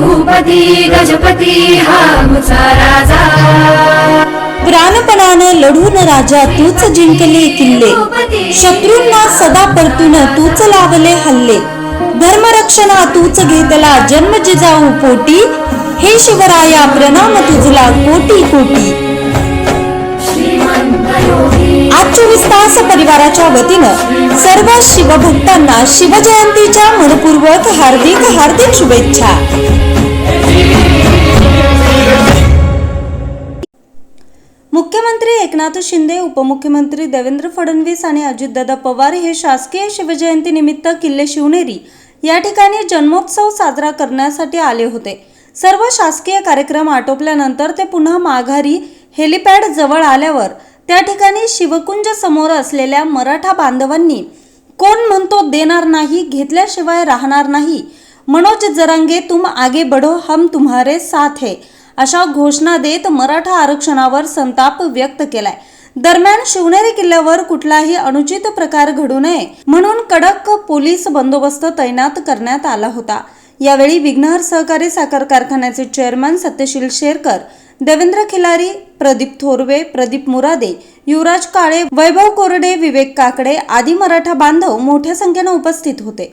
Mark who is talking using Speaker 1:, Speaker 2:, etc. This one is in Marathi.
Speaker 1: भूपती गजपती हा मुचा राजा.
Speaker 2: प्राणपणानं लढून राजा तूच जिंकले किल्ले. शत्रूंना सदा परतून तूच लावले हल्ले. धर्मरक्षणा तूच घेतला जन्म जिजाऊ पोटी. हे शिवराया प्रणाम तुझला कोटी कोटी. आज चोवीस तास परिवाराच्या वतीनं सर्व शिवभक्तांना शिवजयंतीच्या मनपूर्वक हार्दिक हार्दिक शुभेच्छा. मुख्यमंत्री एकनाथ शिंदे उपमुख्यमंत्री देवेंद्र फडणवीस आणि अजितदादा पवार हे शासकीय शिवजयंती निमित्त किल्ले शिवनेरी या ठिकाणी जन्मोत्सव साजरा करण्यासाठी आले होते. सर्व शासकीय कार्यक्रम आटोपल्यानंतर ते पुन्हा माघारी हेलिपॅड जवळ आल्यावर त्या ठिकाणी शिवकुंज समोर असलेल्या मराठा बांधवांनी कोण म्हणतो देणार नाही घेतल्याशिवाय राहणार नाही मनोज जरांगे तुम आगे बढो हम तुम्हारे साथ है. अशा घोषणा देत मराठा आरक्षणावर संताप व्यक्त केलाय. दरम्यान शिवनेरी किल्ल्यावर कुठलाही अनुचित प्रकार घडू नये म्हणून कडक पोलीस बंदोबस्त तैनात करण्यात आला होता. यावेळी विघ्नहर सहकारी साखर कारखान्याचे चेअरमन सत्यशील शेरकर देवेंद्र खिलारी प्रदीप थोरवे प्रदीप मुरादे युवराज काळे वैभव कोरडे विवेक काकडे आदी मराठा बांधव मोठ्या संख्येनं उपस्थित होते.